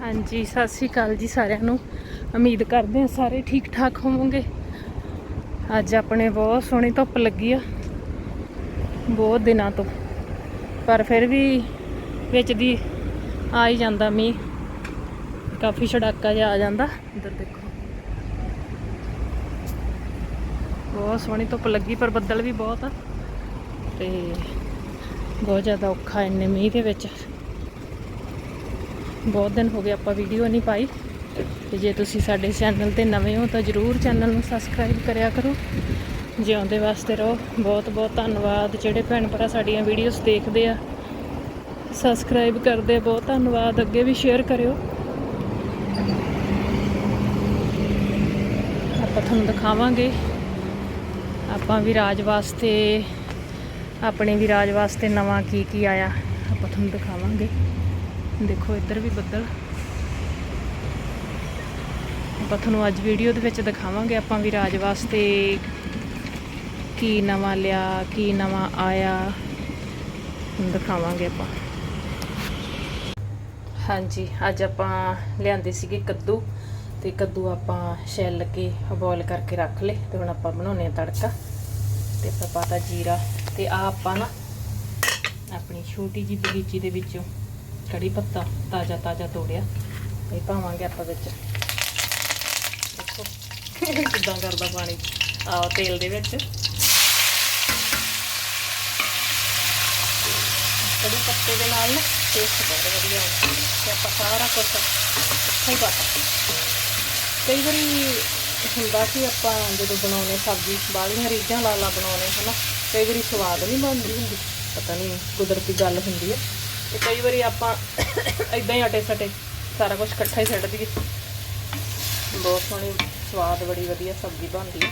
ਹਾਂਜੀ, ਸਤਿ ਸ੍ਰੀ ਅਕਾਲ ਜੀ ਸਾਰਿਆਂ ਨੂੰ। ਉਮੀਦ ਕਰਦੇ ਹਾਂ ਸਾਰੇ ਠੀਕ ਠਾਕ ਹੋਵੋਗੇ। ਅੱਜ ਆਪਣੇ ਬਹੁਤ ਸੋਹਣੀ ਧੁੱਪ ਲੱਗੀ ਆ, ਬਹੁਤ ਦਿਨਾਂ ਤੋਂ। ਪਰ ਫਿਰ ਵੀ ਵਿੱਚ ਦੀ ਆ ਹੀ ਜਾਂਦਾ ਮੀਂਹ। ਕਾਫੀ ਛੜਾਕਾ ਜਿਹਾ ਆ ਜਾਂਦਾ। ਇੱਧਰ ਦੇਖੋ। ਬਹੁਤ ਸੋਹਣੀ ਧੁੱਪ ਲੱਗੀ, ਪਰ ਬੱਦਲ ਵੀ ਬਹੁਤ ਆ। ਤੇ ਬਹੁਤ ਜ਼ਿਆਦਾ ਔਖਾ ਇੰਨੇ ਮੀਂਹ ਦੇ ਵਿੱਚ। ਬਹੁਤ ਦਿਨ ਹੋ ਗਏ ਆਪਾਂ ਵੀਡੀਓ ਨਹੀਂ ਪਾਈ। ਤੇ ਜੇ ਤੁਸੀਂ ਸਾਡੇ ਚੈਨਲ ਤੇ ਨਵੇਂ ਹੋ ਤਾਂ ਜਰੂਰ ਚੈਨਲ ਨੂੰ ਸਬਸਕ੍ਰਾਈਬ ਕਰਿਆ ਕਰੋ। ਜਿਉਂਦੇ ਵਾਸਤੇ ਰਹੋ। ਬਹੁਤ ਬਹੁਤ ਧੰਨਵਾਦ। ਜਿਹੜੇ ਭੈਣ ਭਰਾ ਸਾਡੀਆਂ ਵੀਡੀਓਜ਼ ਦੇਖਦੇ ਆ ਸਬਸਕ੍ਰਾਈਬ ਕਰਦੇ ਬਹੁਤ ਧੰਨਵਾਦ। ਅੱਗੇ ਵੀ ਸ਼ੇਅਰ ਕਰਿਓ। ਆਪਾਂ ਤੁਹਾਨੂੰ ਦਿਖਾਵਾਂਗੇ। ਆਪਾਂ ਵਿਰਾਜ ਵਾਸਤੇ, ਆਪਣੇ ਵਿਰਾਜ ਵਾਸਤੇ ਨਵਾਂ ਕੀ ਕੀ ਆਇਆ, ਆਪਾਂ ਤੁਹਾਨੂੰ ਦਿਖਾਵਾਂਗੇ। ਦੇਖੋ, ਇੱਧਰ ਵੀ ਬੱਦਲ। ਆਪਾਂ ਤੁਹਾਨੂੰ ਅੱਜ ਵੀਡੀਓ ਦੇ ਵਿੱਚ ਦਿਖਾਵਾਂਗੇ, ਆਪਾਂ ਵੀ ਰਾਜ ਵਾਸਤੇ ਕੀ ਨਵਾਂ ਲਿਆ, ਕੀ ਨਵਾਂ ਆਇਆ। ਦਿਖਾਵਾਂਗੇ ਆਪਾਂ। ਹਾਂਜੀ, ਅੱਜ ਆਪਾਂ ਲਿਆਂਦੇ ਸੀਗੇ ਕੱਦੂ ਤੇ ਕੱਦੂ ਆਪਾਂ ਛਿੱਲ ਕੇ ਬੋਇਲ ਕਰਕੇ ਰੱਖ ਲਏ ਤੇ ਹੁਣ ਆਪਾਂ ਬਣਾਉਨੇ ਆ ਤੜਕਾ ਤੇ ਆਪਾਂ ਪਾਤਾ ਜੀਰਾ ਤੇ ਆ ਆਪਾਂ ਨਾ ਆਪਣੀ ਛੋਟੀ ਜੀ ਬਗੀਚੀ ਦੇ ਵਿੱਚੋਂ ਕੜੀ ਪੱਤਾ ਤਾਜ਼ਾ ਤਾਜ਼ਾ ਤੋੜਿਆ। ਇਹ ਪਾਵਾਂਗੇ ਆਪਾਂ ਵਿੱਚ। ਦੇਖੋ, ਕਿੱਦਾਂ ਕਰਦਾ ਪਾਣੀ। ਆ ਤੇਲ ਦੇ ਵਿੱਚ। ਕੜੀ ਪੱਤੇ ਦੇ ਨਾਲ ਨਾ ਟੇਸਟ ਬਹੁਤ ਵਧੀਆ ਆਉਂਦਾ ਤੇ ਆਪਾਂ ਸਾਰਾ ਕੁਝ ਇੱਥੇ ਹੀ ਪਾਤਾ ਕਈ ਵਾਰੀ ਹੁੰਦਾ ਕਿ ਆਪਾਂ ਜਦੋਂ ਬਣਾਉਨੇ ਸਬਜ਼ੀ ਬਾਲੀਆਂ ਰੀਝਾਂ ਲਾ ਲਾ ਬਣਾਉਨੇ ਹਨਾ। ਕਈ ਵਾਰੀ ਸਵਾਦ ਨਹੀਂ ਬਣਦੀ ਹੁੰਦੀ। ਪਤਾ ਨਹੀਂ, ਕੁਦਰਤੀ ਗੱਲ ਹੁੰਦੀ ਹੈ। ਤੇ ਕਈ ਵਾਰੀ ਆਪਾਂ ਇਦਾਂ ਹੀ ਆਟੇ ਸਟੇ, ਸਾਰਾ ਕੁਝ ਇਕੱਠਾ ਹੀ ਛੱਡ ਦਈਏ। ਬਹੁਤ ਸੋਹਣੀ ਸਵਾਦ, ਬੜੀ ਵਧੀਆ ਸਬਜ਼ੀ ਬਣਦੀ ਹੈ।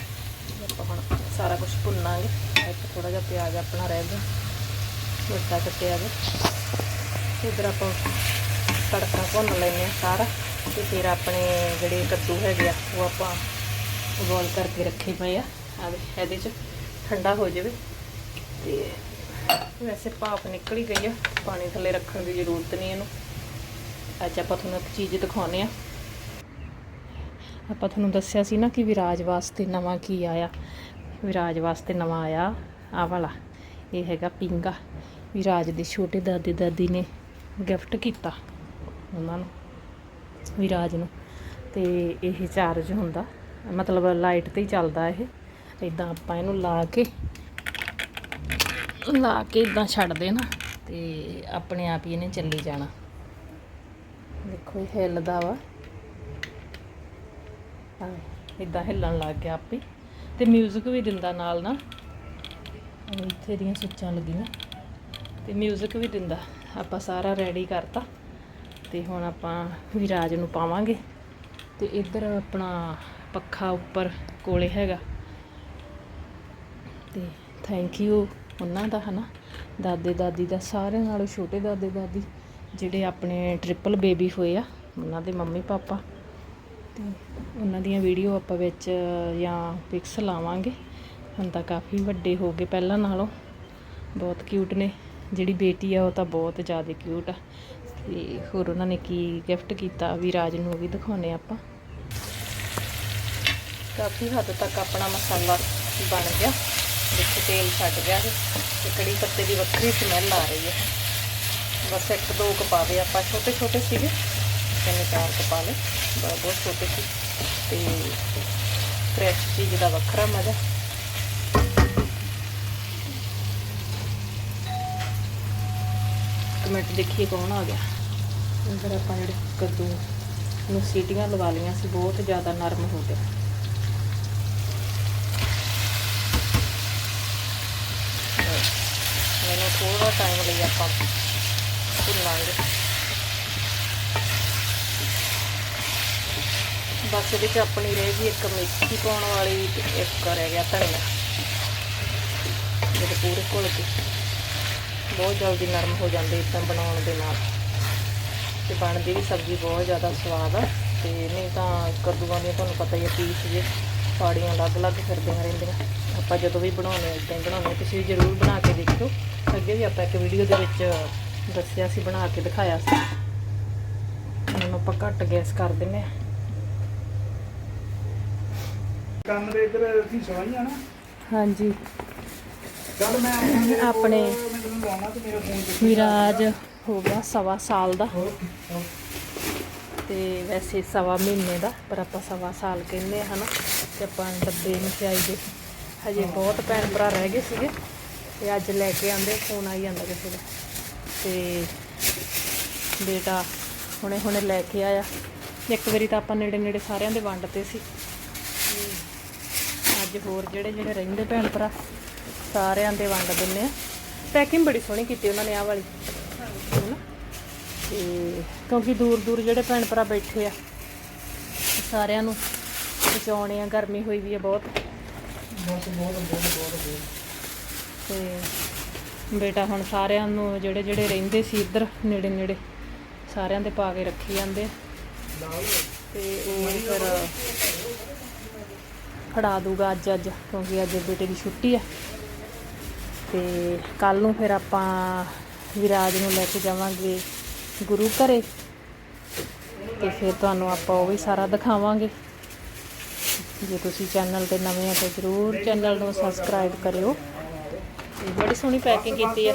ਆਪਾਂ ਹੁਣ ਸਾਰਾ ਕੁਝ ਭੁੰਨਾਂਗੇ। ਇੱਕ ਥੋੜਾ ਜਿਹਾ ਪਿਆਜ਼ ਆਪਣਾ ਰਹਿ ਗਿਆ, ਮਿਰਚਾਂ ਕੱਟਿਆ ਗਿਆ ਇਧਰ ਆਪਾਂ ਤੜਕਾ ਭੁੰਨ ਲੈਂਦੇ ਹਾਂ ਸਾਰਾ। ਤੇ ਫਿਰ ਆਪਣੇ ਜਿਹੜੇ ਕੱਦੂ ਹੈਗੇ ਆ, ਉਹ ਆਪਾਂ ਬੋਇਲ ਕਰਕੇ ਰੱਖੇ ਪਏ ਆ। ਇਹਦੇ ਚ ਠੰਡਾ ਹੋ ਜਾਵੇ। ਤੇ ਵੈਸੇ ਭਾਪ ਨਿਕਲ ਹੀ ਗਈ ਆ, ਪਾਣੀ ਥੱਲੇ ਰੱਖਣ ਦੀ ਜ਼ਰੂਰਤ ਨਹੀਂ ਇਹਨੂੰ। ਅੱਜ ਆਪਾਂ ਤੁਹਾਨੂੰ ਇੱਕ ਚੀਜ਼ ਦਿਖਾਉਨੇ ਆ ਆਪਾਂ ਤੁਹਾਨੂੰ ਦੱਸਿਆ ਸੀ ਨਾ ਕਿ ਵਿਰਾਜ ਵਾਸਤੇ ਨਵਾਂ ਕੀ ਆਇਆ। ਵਿਰਾਜ ਵਾਸਤੇ ਨਵਾਂ ਆਇਆ ਆ ਵਾਲਾ, ਇਹ ਹੈਗਾ ਪਿੰਗਾ। ਵਿਰਾਜ ਦੇ ਛੋਟੇ ਦਾਦੇ ਦਾਦੀ ਨੇ ਗਿਫਟ ਕੀਤਾ ਉਹਨਾਂ ਨੂੰ, ਵਿਰਾਜ ਨੂੰ। ਤੇ ਇਹ ਚਾਰਜ ਹੁੰਦਾ, ਮਤਲਬ ਲਾਈਟ ਤੇ ਹੀ ਚੱਲਦਾ ਇਹ। ਇਦਾਂ ਆਪਾਂ ਇਹਨੂੰ ਲਾ ਕੇ ਲਾ ਕੇ ਇਦਾਂ ਛੱਡ ਦੇਣਾ ਤੇ ਆਪਣੇ ਆਪ ਹੀ ਇਹਨੇ ਚੱਲੀ ਜਾਣਾ ਦੇਖੋ ਇਹ ਹਿੱਲਦਾ ਵਾ ਹਾਂ ਇਦਾਂ ਹਿੱਲਣ ਲੱਗ ਗਿਆ ਆਪੇ ਤੇ 뮤직 ਵੀ ਦਿੰਦਾ ਨਾਲ ਨਾ ਆਹ ਇੱਥੇ ਦੀਆਂ ਸੁੱਚਾਂ ਲੱਗੀਆਂ ਤੇ 뮤직 ਵੀ ਦਿੰਦਾ ਆਪਾਂ ਸਾਰਾ ਰੈਡੀ ਕਰਤਾ ਤੇ ਹੁਣ ਆਪਾਂ ਵਿਰਾਜ ਨੂੰ ਪਾਵਾਂਗੇ ਤੇ ਇੱਧਰ ਆਪਣਾ ਪੱਖਾ ਉੱਪਰ ਕੋਲੇ ਹੈਗਾ ਤੇ ਥੈਂਕ ਯੂ ਉਹਨਾਂ ਦਾ ਹਨਾ, ਦਾਦੇ ਦਾਦੀ ਦਾ, ਸਾਰਿਆਂ ਨਾਲੋਂ ਛੋਟੇ ਦਾਦੇ ਦਾਦੀ ਜਿਹੜੇ ਆਪਣੇ ਟ੍ਰਿਪਲ ਬੇਬੀ ਹੋਏ ਆ, ਉਹਨਾਂ ਦੇ ਮੰਮੀ ਪਾਪਾ। ਤੇ ਉਹਨਾਂ ਦੀਆਂ ਵੀਡੀਓ ਆਪਾਂ ਵਿੱਚ, ਜਾਂ ਪਿਕਸ ਲਾਵਾਂਗੇ। ਹੁਣ ਤਾਂ ਕਾਫੀ ਵੱਡੇ ਹੋ ਗਏ ਪਹਿਲਾਂ ਨਾਲੋਂ। ਬਹੁਤ ਕਿਊਟ ਨੇ। ਜਿਹੜੀ ਬੇਟੀ ਆ, ਉਹ ਤਾਂ ਬਹੁਤ ਜ਼ਿਆਦਾ ਕਿਊਟ ਆ। ਤੇ ਹੋਰ ਉਹਨਾਂ ਨੇ ਕੀ ਗਿਫਟ ਕੀਤਾ ਵੀ ਰਾਜ ਨੂੰ ਉਹ ਵੀ ਦਿਖਾਉਨੇ ਆਪਾਂ। ਕਾਫੀ ਹੱਦ ਤੱਕ ਆਪਣਾ ਮਸਾਲਾ ਬਣ ਗਿਆ। ਵਿੱਚ ਤੇਲ ਛੱਡ ਗਿਆ ਇਹ ਤੇ ਕੜੀ ਪੱਤੇ ਦੀ ਵੱਖਰੀ ਸਮੈਲ ਆ ਰਹੀ ਹੈ। ਬਸ ਇੱਕ ਦੋ ਕਪਾਵੇ ਆਪਾਂ, ਛੋਟੇ ਛੋਟੇ ਸੀਗੇ, ਤਿੰਨ ਚਾਰ ਕਪਾ ਲਏ। ਬਹੁਤ ਬਹੁਤ ਛੋਟੇ ਸੀ ਤੇ ਫਰੈਸ਼ ਚੀਜ਼ ਦਾ ਵੱਖਰਾ ਮਜ਼ਾ। ਕਮੈਂਟ ਦੇਖੀਏ ਕੌਣ ਆ ਗਿਆ। ਅੰਦਰ ਆਪਾਂ ਜਿਹੜੇ ਕੱਦੂ ਨੂੰ ਸੀਟੀਆਂ ਲਵਾ ਲਈਆਂ ਸੀ, ਬਹੁਤ ਜ਼ਿਆਦਾ ਨਰਮ ਹੋ ਗਿਆ ਥੋੜਾ ਟਾਈਮ ਲਈ ਆਪਾਂ ਭੁੰਨਾਂਗੇ। ਬਸ ਇਹਦੇ ਚ ਆਪਣੀ ਰਹਿ ਗਈ ਇੱਕ ਮੇਥੀ ਪਾਉਣ ਵਾਲੀ ਤੇ ਇੱਕ ਰਹਿ ਗਿਆ ਧਨੀਆ। ਜਿਹੜੇ ਪੂਰੇ ਘੁਲ ਕੇ ਬਹੁਤ ਜਲਦੀ ਨਰਮ ਹੋ ਜਾਂਦੇ ਇਦਾਂ ਬਣਾਉਣ ਦੇ ਨਾਲ। ਤੇ ਬਣਦੀ ਵੀ ਸਬਜ਼ੀ ਬਹੁਤ ਜ਼ਿਆਦਾ ਸਵਾਦ ਆ। ਤੇ ਨਹੀਂ ਤਾਂ ਕੱਦੂਆਂ ਦੀਆਂ ਤੁਹਾਨੂੰ ਪਤਾ ਹੀ ਆ, ਪੀਸ ਜੇ, ਪਾੜੀਆਂ ਅਲੱਗ-ਅਲੱਗ ਫਿਰਦੀਆਂ ਰਹਿੰਦੀਆਂ। ਆਪਾਂ ਜਦੋਂ ਵੀ ਬਣਾਉਨੇ ਇਦਾਂ ਹੀ ਬਣਾਉਨੇ ਤੁਸੀਂ ਵੀ ਜ਼ਰੂਰ ਬਣਾ ਕੇ ਦੇਖਿਓ। ਅੱਗੇ ਵੀ ਆਪਾਂ ਇੱਕ ਵੀਡੀਓ ਦੇ ਵਿੱਚ ਦੱਸਿਆ ਸੀ ਬਣਾ ਕੇ ਦਿਖਾਇਆ ਸੀ। ਹੁਣ ਆਪਾਂ ਘੱਟ ਗੈਸ ਕਰ ਦਿੰਨੇ ਆ ਕੰਮ ਦੇ ਇੱਧਰ ਅਸੀਂ ਸਵਾਈਆਂ ਨਾ। ਹਾਂਜੀ। ਚੱਲ ਮੈਂ ਆਪਣੇ ਵਿਰਾਜ ਹੋ ਗਿਆ ਸਵਾ ਸਾਲ ਦਾ। ਤੇ ਵੈਸੇ ਸਵਾ ਮਹੀਨੇ ਦਾ ਪਰ ਆਪਾਂ ਸਵਾ ਸਾਲ ਕਹਿੰਦੇ ਹਨਾ? ਤੇ ਆਪਾਂ ਡੱਬੇ ਮਠਿਆਈ ਦੇ। ਹਜੇ ਬਹੁਤ ਭੈਣ ਭਰਾ ਰਹਿ ਗਏ ਸੀਗੇ ਤੇ ਅੱਜ ਲੈ ਕੇ ਆਂਦੇ, ਫੋਨ ਆਈ ਜਾਂਦਾ ਕਿਸੇ ਦਾ। ਤੇ ਬੇਟਾ ਹੁਣੇ ਹੁਣੇ ਲੈ ਕੇ ਆਇਆ। ਇੱਕ ਵਾਰੀ ਤਾਂ ਆਪਾਂ ਨੇੜੇ ਨੇੜੇ ਸਾਰਿਆਂ ਦੇ ਵੰਡਤੇ ਸੀ। ਅੱਜ ਹੋਰ ਜਿਹੜੇ ਜਿਹੜੇ ਰਹਿੰਦੇ ਭੈਣ ਭਰਾ, ਸਾਰਿਆਂ ਦੇ ਵੰਡ ਦਿੰਨੇ ਆ। ਪੈਕਿੰਗ ਬੜੀ ਸੋਹਣੀ ਕੀਤੀ ਉਹਨਾਂ ਨੇ ਆਹ ਵਾਲੀ। ਹਨਾ? ਤੇ ਕਿਉਂਕਿ ਦੂਰ ਦੂਰ ਜਿਹੜੇ ਭੈਣ ਭਰਾ ਬੈਠੇ ਆ, ਸਾਰਿਆਂ ਨੂੰ ਪਹੁੰਚਾਉਣੇ ਆ, ਗਰਮੀ ਹੋਈ ਵੀ ਆ ਬਹੁਤ। ਬਸ ਬਹੁਤ ਬਹੁਤ ਬਹੁਤ ਤੇ ਬੇਟਾ ਹੁਣ ਸਾਰਿਆਂ ਨੂੰ ਜਿਹੜੇ ਜਿਹੜੇ ਰਹਿੰਦੇ ਸੀ ਇੱਧਰ ਨੇੜੇ ਨੇੜੇ ਸਾਰਿਆਂ ਦੇ ਪਾ ਕੇ ਰੱਖੀ ਜਾਂਦੇ ਆ। ਤੇ ਉਹ ਫਿਰ ਫੜਾ ਦੂਗਾ ਅੱਜ ਅੱਜ ਕਿਉਂਕਿ ਅੱਜ ਬੇਟੇ ਦੀ ਛੁੱਟੀ ਆ। ਤੇ ਕੱਲ ਨੂੰ ਫਿਰ ਆਪਾਂ ਵਿਰਾਜ ਨੂੰ ਲੈ ਕੇ ਜਾਵਾਂਗੇ ਗੁਰੂ ਘਰੇ। ਤੇ ਫਿਰ ਤੁਹਾਨੂੰ ਆਪਾਂ ਉਹ ਵੀ ਸਾਰਾ ਦਿਖਾਵਾਂਗੇ। ਜੇ ਤੁਸੀਂ ਚੈਨਲ ਤੇ ਨਵੇਂ ਆ ਤਾਂ ਜ਼ਰੂਰ ਚੈਨਲ ਨੂੰ ਸਬਸਕ੍ਰਾਈਬ ਕਰਿਓ। ਤੇ ਬੜੀ ਸੋਹਣੀ ਪੈਕਿੰਗ ਕੀਤੀ ਆ।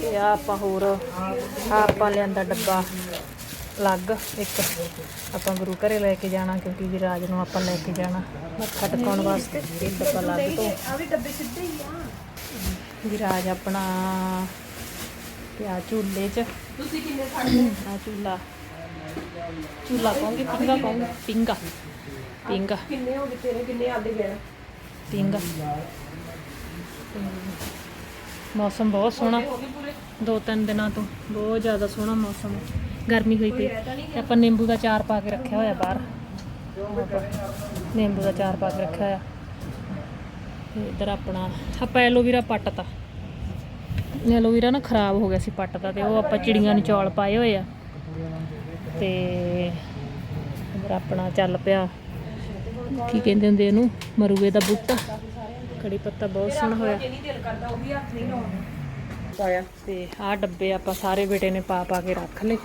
ਤੇ ਆ ਆਪਾਂ ਹੋਰ ਆਪਾਂ ਲਿਆਂਦਾ ਡੱਬਾ ਅਲੱਗ ਇੱਕ। ਆਪਾਂ ਗੁਰੂ ਘਰੇ ਲੈ ਕੇ ਜਾਣਾ ਕਿਉਂਕਿ ਵਿਰਾਜ ਨੂੰ ਆਪਾਂ ਲੈ ਕੇ ਜਾਣਾ ਮੱਥਾ ਟਿਕਾਉਣ ਵਾਸਤੇ। ਇੱਕ ਡੱਬਾ ਅਲੱਗ ਤੋਂ। ਆ ਵੀ ਡੱਬੇ ਸਿੱਧੇ ਹੀ ਆ ਵਿਰਾਜ ਆਪਣਾ ਪਿਆ ਝੂਲੇ 'ਚ। ਤੁਸੀਂ ਕਿੰਨੇ ਖੜਦੇ ਆ ਝੂਲਾ। ਝੂਲਾ ਕਹੋਗੇ ਪਿੰਗਾ ਕਹੋਗੇ। ਪਿੰਗਾ। ਪਿੰਗਾ। ਕਿੰਨੇ ਹੋ ਗਏ ਤੇਰੇ? ਕਿੰਨੇ ਆਦੇ ਗਏ? ਪਿੰਗਾ। ਮੌਸਮ ਬਹੁਤ ਸੋਹਣਾ। ਦੋ ਤਿੰਨ ਦਿਨਾਂ ਤੋਂ ਬਹੁਤ ਜ਼ਿਆਦਾ ਸੋਹਣਾ ਮੌਸਮ। ਹੈ। ਗਰਮੀ ਹੋਈ ਪਈ। ਤੇ ਆਪਾਂ ਨਿੰਬੂ ਦਾ ਚਾਰ ਪਾ ਕੇ ਰੱਖਿਆ ਹੋਇਆ ਬਾਹਰ। ਨਿੰਬੂ ਦਾ ਚਾਰ ਪਾ ਕੇ ਰੱਖਿਆ ਹੋਇਆ। ਇਧਰ ਆਪਣਾ ਆਪਾਂ ਐਲੋਵੀਰਾ ਪੱਟਤਾ। ਐਲੋਵੀਰਾ ਨਾ ਖਰਾਬ ਹੋ ਗਿਆ ਸੀ ਪੱਟਤਾ ਤੇ ਉਹ ਆਪਾਂ ਚਿੜੀਆਂ ਨੂੰ ਚੌਲ ਪਾਏ ਹੋਏ ਆ। ਤੇ ਇਧਰ ਆਪਣਾ ਚੱਲ ਪਿਆ। ਕੀ ਕਹਿੰਦੇ ਹੁੰਦੇ ਇਹਨੂੰ? ਮਰੂਏ ਦਾ ਬੂਟਾ। ਕੜੀ ਪੱਤਾ ਬਹੁਤ ਸੋਹਣਾ ਹੋਇਆ। ਨਹੀਂ ਦਿਲ ਕਰਦਾ ਉਹ ਵੀ ਹੱਥ ਨਹੀਂ ਲਾਉਣਾ ਪਾਇਆ ਤੇ ਆਹ ਡੱਬੇ ਆਪਾਂ ਸਾਰੇ ਬੇਟੇ ਨੇ ਪਾ ਪਾ ਕੇ ਰੱਖ ਲਏ।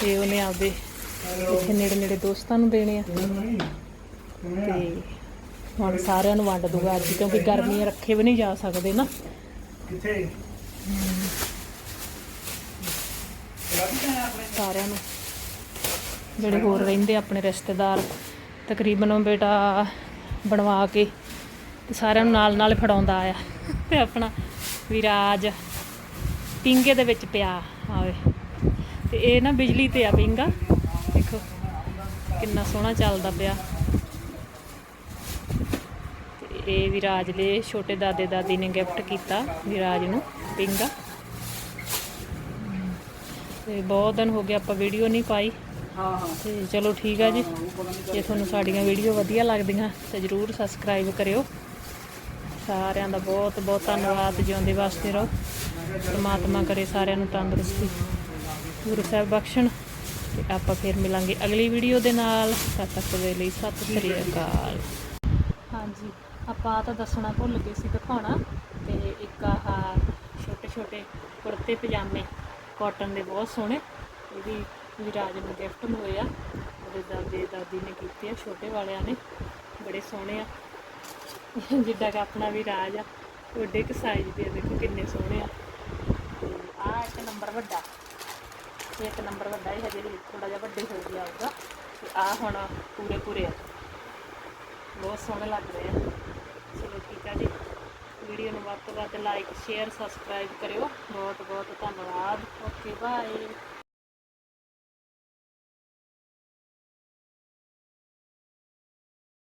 ਤੇ ਉਹਨੇ ਆਪਦੇ ਇੱਥੇ ਨੇੜੇ ਨੇੜੇ ਦੋਸਤਾਂ ਨੂੰ ਦੇਣੇ ਆ। ਤੇ ਹੁਣ ਸਾਰਿਆਂ ਨੂੰ ਵੰਡ ਦੂਗਾ ਅੱਜ ਕਿਉਂਕਿ ਗਰਮੀਆਂ ਰੱਖੇ ਵੀ ਨਹੀਂ ਜਾ ਸਕਦੇ ਨਾ। ਕਿੱਥੇ? ਸਾਰਿਆਂ ਨੂੰ। ਜਿਹੜੇ ਹੋਰ ਰਹਿੰਦੇ ਆਪਣੇ ਰਿਸ਼ਤੇਦਾਰ। ਤਕਰੀਬਨ ਉਹ ਬੇਟਾ ਬਣਵਾ ਕੇ ਤੇ ਸਾਰਿਆਂ ਨੂੰ ਨਾਲ ਨਾਲ ਫੜਾਉਂਦਾ ਆਇਆ ਤੇ ਆਪਣਾ ਵਿਰਾਜ ਪਿੰਗੇ ਦੇ ਵਿੱਚ ਪਿਆ ਆਵੇ। ਤੇ ਇਹ ਨਾ ਬਿਜਲੀ ਤੇ ਆ ਪਿੰਗਾ। ਦੇਖੋ ਕਿੰਨਾ ਸੋਹਣਾ ਚੱਲਦਾ ਪਿਆ। ਤੇ ਇਹ ਵਿਰਾਜ ਦੇ ਛੋਟੇ ਦਾਦੇ ਦਾਦੀ ਨੇ ਗਿਫਟ ਕੀਤਾ ਵਿਰਾਜ ਨੂੰ ਪਿੰਗਾ। ਤੇ ਬਹੁਤ ਦਿਨ ਹੋ ਗਿਆ ਆਪਾਂ ਵੀਡੀਓ ਨਹੀਂ ਪਾਈ। ਹਾਂ ਹਾਂ। ਤੇ ਚਲੋ ਠੀਕ ਆ ਜੀ। ਜੇ ਤੁਹਾਨੂੰ ਸਾਡੀਆਂ ਵੀਡੀਓ ਵਧੀਆ ਲੱਗਦੀਆਂ ਤਾਂ ਜਰੂਰ ਸਬਸਕ੍ਰਾਈਬ ਕਰਿਓ। ਸਾਰਿਆਂ ਦਾ ਬਹੁਤ ਬਹੁਤ ਧੰਨਵਾਦ ਜਿਉਂਦੇ ਵਾਸਤੇ ਰਹੋ। ਪਰਮਾਤਮਾ ਕਰੇ ਸਾਰਿਆਂ ਨੂੰ ਤੰਦਰੁਸਤੀ। ਗੁਰੂ ਸਾਹਿਬ ਬਖਸ਼ਣ। ਤੇ ਆਪਾਂ ਫਿਰ ਮਿਲਾਂਗੇ ਅਗਲੀ ਵੀਡੀਓ ਦੇ ਨਾਲ। ਤਦ ਤੱਕ ਦੇ ਲਈ ਸਤਿ ਸ੍ਰੀ ਅਕਾਲ। ਹਾਂਜੀ ਆਪਾਂ ਤਾਂ ਦੱਸਣਾ ਭੁੱਲ ਗਏ ਸੀ ਦਿਖਾਉਣਾ। ਤੇ ਇੱਕ ਆਹ ਛੋਟੇ ਛੋਟੇ ਕੁੜਤੇ ਪਜਾਮੇ ਕਾਟਨ ਦੇ ਬਹੁਤ ਸੋਹਣੇ। ਇਹ ਵੀ ਵਿਰਾਜ ਨੂੰ ਗਿਫਟ ਹੋਏ ਆ ਉਹਦੇ ਦਾਦੇ ਦਾਦੀ ਨੇ ਕੀਤੇ ਆ ਛੋਟੇ ਵਾਲਿਆਂ ਨੇ। ਬੜੇ ਸੋਹਣੇ ਆ। ਜਿੱਦਾਂ ਕਿ ਆਪਣਾ ਵੀ ਰਾਜ ਆ। ਵੱਡੇ ਕੁ ਸਾਈਜ਼ ਦੇ ਆ, ਦੇਖੋ ਕਿੰਨੇ ਸੋਹਣੇ ਆ। ਤੇ ਆ ਇੱਕ ਨੰਬਰ ਵੱਡਾ। ਇੱਕ ਨੰਬਰ ਵੱਡਾ ਹੀ ਹਜੇ ਥੋੜਾ ਜਿਹਾ ਵੱਡੇ ਹੋ ਗਿਆ ਹੋਊਗਾ। ਤੇ ਆ ਹੁਣ ਪੂਰੇ ਪੂਰੇ ਆ। ਬਹੁਤ ਸੋਹਣੇ ਲੱਗ ਰਹੇ ਆ। ਚਲੋ ਠੀਕ ਆ ਜੀ। ਵੀਡੀਓ ਨੂੰ ਵੱਧ ਤੋਂ ਵੱਧ ਲਾਈਕ ਸ਼ੇਅਰ ਸਬਸਕ੍ਰਾਈਬ ਕਰਿਓ। ਬਹੁਤ ਬਹੁਤ ਧੰਨਵਾਦ। Okay bye